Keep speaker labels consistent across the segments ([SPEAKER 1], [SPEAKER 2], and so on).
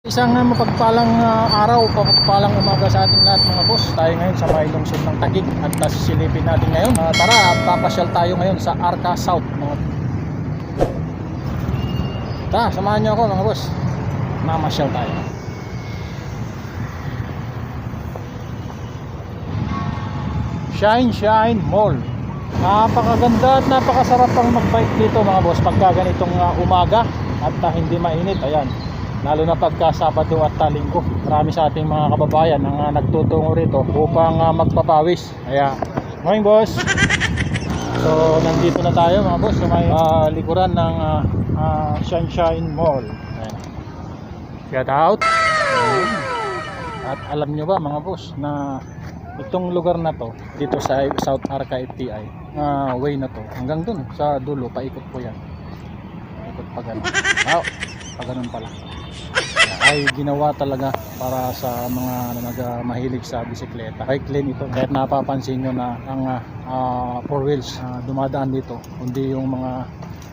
[SPEAKER 1] Isang uh, mapagpalang uh, araw, mapagpalang umaga sa ating lahat mga boss. Tayo ngayon sa may lungsod ng Taguig at uh, sisilipin natin ngayon. Uh, tara, papasyal tayo ngayon sa Arca South. Mga... Tara, samahan niyo ako mga boss. Mamasyal tayo. Shine Shine Mall. Napakaganda at napakasarap ang magbike dito mga boss pagka ganitong uh, umaga at uh, hindi mainit. Ayan. Lalo na pagka Sabado at Linggo. Marami sa ating mga kababayan ang uh, nagtutungo rito upang uh, magpapawis. Ayan. Morning boss. So nandito na tayo mga boss sa may uh, likuran ng uh, uh, Sunshine Mall. Ayan. Shout out. Ayan. At alam nyo ba mga boss na itong lugar na to dito sa South Arca FTI uh, way na to hanggang dun sa dulo paikot po yan ikot pa ganun oh, pa ganun pala ay ginawa talaga para sa mga nag uh, mahilig sa bisikleta. Bike lane ito. Kahit napapansin nyo na ang uh, four wheels uh, dumadaan dito kundi yung mga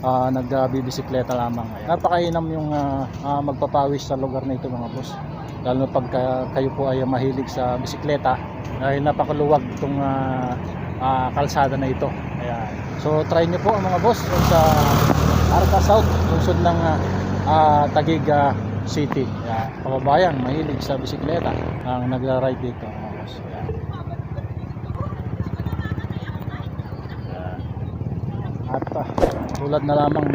[SPEAKER 1] uh, nagbibisikleta lamang. Napakainam yung uh, uh, magpapawis sa lugar na ito mga boss. Lalo na pag kayo po ay mahilig sa bisikleta dahil napakaluwag itong uh, uh, kalsada na ito. Ayan. so try nyo po mga boss sa Arca South lungsod ng uh, uh, Taguig uh, City Ayan. kababayan mahilig sa bisikleta ang nagra-ride dito Ayan. Ayan. at uh, tulad na lamang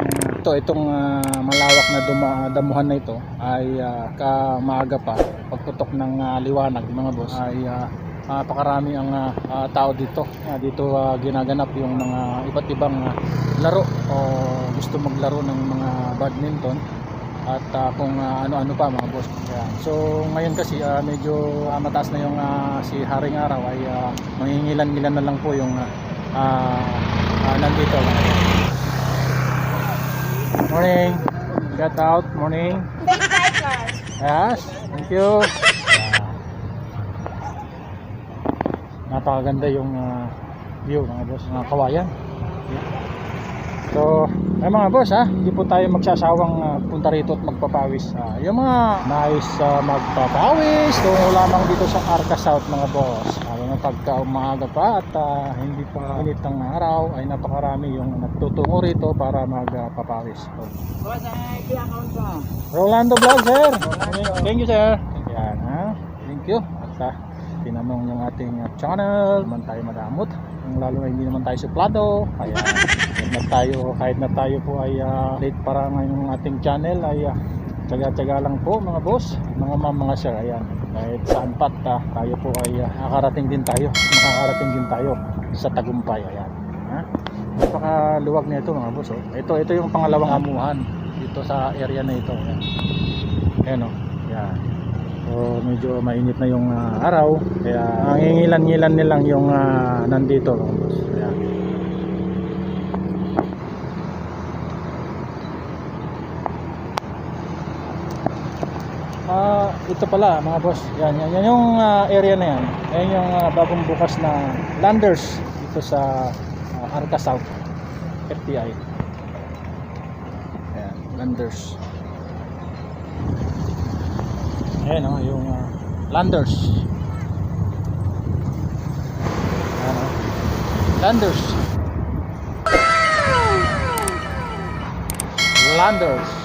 [SPEAKER 1] ito itong uh, malawak na duma, damuhan na ito ay uh, kamaaga pa pagputok ng uh, liwanag mga boss ay uh, napakarami ang uh, uh, tao dito uh, dito uh, ginaganap yung mga iba't ibang uh, laro o gusto maglaro ng mga badminton at uh, kung uh, ano-ano pa mga boss Kaya, so ngayon kasi uh, medyo uh, mataas na yung uh, si Haring Araw ay uh, mangingilan-ngilan na lang po yung uh, uh, nandito Morning. Shout out. Morning. Yes. Thank you. Napakaganda yung uh, view mga boss. Mga kawayan. So, ay mga boss ha, hindi po tayo magsasawang uh, punta rito at magpapawis. Uh, yung mga nice uh, magpapawis, tungo lamang dito sa Arca South mga boss. Lalo na pagka umaga pa at uh, hindi pa init ng araw, ay napakarami yung nagtutungo rito para magpapawis. So,
[SPEAKER 2] Boss, ay account ba?
[SPEAKER 1] Rolando Vlog sir. Thank you sir. Yan ha. Thank you. At uh, tinanong yung ating uh, channel. Naman tayo madamot. Lalo na hindi naman tayo suplado. Kaya kahit na tayo, kahit na tayo po ay uh, late para ngayong ating channel ay uh, tsaga-tsaga lang po mga boss. Mga ma'am, mga sir. Ayan. Kahit saan pat uh, tayo po ay uh, nakakarating din tayo. Makakarating din tayo sa tagumpay. Ayan. Ha? Napakaluwag na ito mga boss. Oh. Ito, ito yung pangalawang amuhan dito sa area na ito. Ayan. Ayan o. Yan. So medyo mainit na yung ah, araw. Kaya nangingilan-ngilan nilang yung ah, nandito. mga. Ayan. Ah, ito pala mga boss. Yan, yan, yan yung ah, area na yan. Yan yung ah, bagong bukas na landers dito sa ah, Arca South FTI. Ayan, landers. Ayan o, yung uh, landers. Ayan o. Landers. Landers.